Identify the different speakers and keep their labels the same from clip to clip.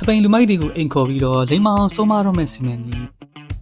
Speaker 1: စပိန်လူမိုက်တွေကိုအိမ်ခေါ်ပြီးတော့လိမ္မာအောင်ဆုံးမတော့မဲ့စီမံကြီး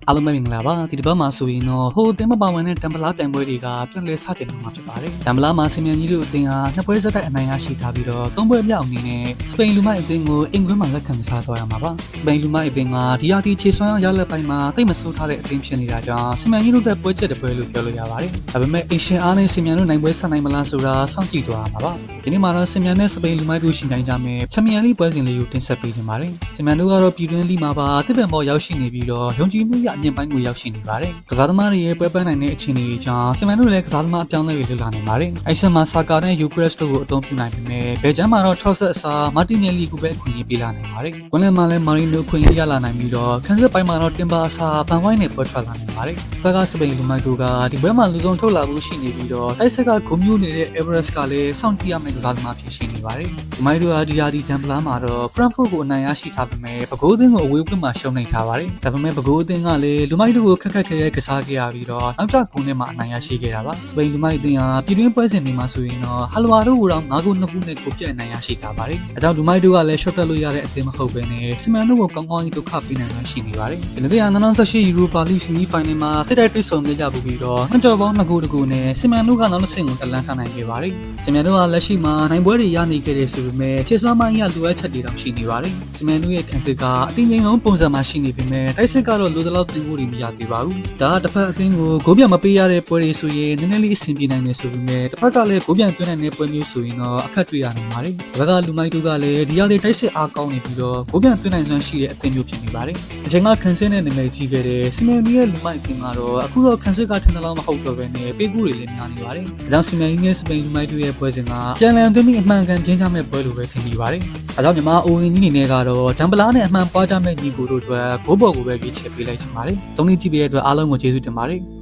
Speaker 1: အားလုံးပဲမင်္ဂလာပါဒီတစ်ပတ်မှာဆိုရင်တော့ဟိုတင်မပါဝင်တဲ့တမ်ပလာပြိုင်ပွဲတွေကပြန်လည်စတင်တော့မှာဖြစ်ပါတယ်တမ်ပလာမှာစီမံကြီးတို့အသင်းဟာနှစ်ပွဲဆက်တိုက်အနိုင်ရရှိထားပြီးတော့သုံးပွဲမြောက်အနေနဲ့စပိန်လူမိုက်အသင်းကိုအင်္ဂလန်မှာလက်ခံစားသွားရမှာပါစပိန်လူမိုက်အသင်းကဒီယာတီခြေစွမ်းရလက်ပိုင်းမှာတိတ်မဆိုးထားတဲ့အသင်းဖြစ်နေတာကြောင့်စီမံကြီးတို့တဲ့ပွဲချက်တစ်ပွဲလို့ပြောလို့ရပါတယ်ဒါပေမဲ့အင်ရှင်အားနဲ့စီမံတို့နိုင်ပွဲဆက်နိုင်မလားဆိုတာစောင့်ကြည့်သွားရမှာပါဒီနေ့မှာတော့စီမံနဲ့စပိန်လူမိုက်တို့ရှင်နိုင်ကြမယ်ချန်ပီယံလိပွဲစဉ်လေးကိုတင်ဆက်ပေးခြင်းပါတယ်စီမံတို့ကတော့ပြည်တွင်းလိမှာပါတစ်ပံပေါ်ရောက်ရှိနေပြီးတော့ယုံကြည်မှုရအမြင့်ပိုင်းကိုရောက်ရှိနေပါတယ်ကစားသမားတွေရဲ့ပွဲပန်းနိုင်တဲ့အခြေအနေတွေကြောင့်စီမံတို့လည်းကစားသမားအပြောင်းအလဲတွေလုပ်လာနေပါတယ်အိုက်ဆန်မှာဆာကာနဲ့ယူကရက်စ်တို့ကိုအသုံးပြုနိုင်ပေမဲ့ဘယ်ချမ်းမှာတော့ထောက်ဆက်အစားမာတင်နယ်လီကိုပဲအခွင့်အရေးပေးလာနိုင်ပါတယ်ကွန်လန်မှာလည်းမာရီနိုခွင့်ရရလာနိုင်ပြီးတော့ခန်းစစ်ပိုင်းမှာတော့တင်ပါအစားပန်ဝိုင်းနဲ့ပွဲထွက်လာနိုင်ပါတယ်ဘက်ကစပိန်လူမိုက်တို့ကဒီပွဲမှာလူဆုံးထုတ်လာမှုရှိနေပြီးတော့တိုက်ဆက်ကဂုံမျိုးနေတဲ့ Everest ကလည်းစောင့်ကြည့်ရမယ့်ကစားသမားဖြစ်ရှိနေပါတယ်လူမိုက်တို့ကဒီယာဒီတမ်ပလာမှာတော့ Frankfurt ကိုအနိုင်ရရှိထားပေမဲ့ပဲခူးအသင်းကိုအဝေးကွင်းမှာရှုံးနိမ့်ထားပါတယ်ဒါပေမဲ့ပဲခူးအသင်းကလည်းလူမိုက်တို့ကိုခက်ခက်ခဲခဲကစားခဲ့ရပြီးတော့နောက်ကျကုန်းထဲမှာအနိုင်ရရှိခဲ့တာပါစပိန်လူမိုက်အသင်းဟာပြည်တွင်းပွဲစဉ်တွေမှာဆိုရင်တော့ဟလဝါတို့ကိုတော့၅ဂိုး2ဂိုးနဲ့ကိုပြတ်အနိုင်ရရှိထားပါတယ်အဲကြောင့်လူမိုက်တို့ကလည်း shot တက်လို့ရတဲ့အသင်းမဟုတ်ဘဲနဲ့စီမန်တို့ကိုကောင်းကောင်းကြီးဒုက္ခပေးနိုင်တာရှိနေပါတယ်ဒီနေ့က2018 Europa League Semi Final မှာထိတိုက်တွေ့ဆုံခဲ့ကြပြီးတော့နှစ်ကြော်ပေါင်း2ဂိုး2ဂိုးနဲ့စီမန်တို့ကနောက်တစ်ဆင့်ကိုတက်လန်းထားနိုင်ခဲ့ပါတယ်စီမန်တို့ကလက်ရှိမှာနိုင်ပွဲတွေရနေခဲ့တယ်ဆိုပေမဲ့ခြေစွမ်းပိုင်းရလိုအပ်ချက်တွေတောင်ရှိနေပါတယ်စီမန်တို့ရဲ့ခံစစ်ကအတင်းငိမ်ဆုံးပုံစံမှာရှိနေပေမဲ့တိုက်စစ်ကတော့လိုသလောက်တင်ဖို့တွေမရသေးပါဘူးဒါကတစ်ဖက်အသင်းကိုဂိုးပြမပေးရတဲ့ပွဲတွေဆိုရင်နည်းနည်းလေးအဆင်ပြေနိုင်တယ်ဆိုပေမဲ့တစ်ဖက်ကလည်းဂိုးပြန်သွင်းနိုင်တဲ့ပွဲမျိုးဆိုရင်တော့အခက်တွေ့ရနိုင်ပါတယ်ဒီဘက်ကလူမိုက်တို့ကလည်းဒီရတဲ့တိုက်စစ်အားကောင်းနေပြီးတော့ဂိုးပြန်သွင်းနိုင်စွမ်းရှိတဲ့အသင်းမျိုးဖြစ်နေပါတယ်အချိန်ကခံစစ်နဲ့နာမည်ကြီးခဲ့တဲ့စီမန်ကြီးရဲ့လူမိုက်အသင်းကတော့အခုတော့ခံစစ်ကထင်သလောက်မဟုတ်တော့ဘဲနဲ့ပေးကူတွေလည်းများနေပါတယ်ဒါကြောင့်စီမန်ကြီးနဲ့စပိန်လူမိုက်တို့ရဲ့ပွဲစဉ်ကပြန်လည်သွင်းပြီးအမှန်ကန်ကျင်းချမဲ့ပွဲလိုပဲထင်နေပါတယ်ဒါကြောင့်မြန်မာအိုဝင်ကြီးအနေနဲ့ကတော့ဒမ်ပလာနဲ့အမှန်ပွားကြမဲ့ညီကိုတို့အတွက်ဂိုးပေါ်ကိုပဲရွေးချယ်ပေးလိုက်ချင်ပါတယ်။သုံးနည်းကြည့်ပေးတဲ့အတွက်အားလုံးကိုကျေးဇူးတင်ပါတယ်။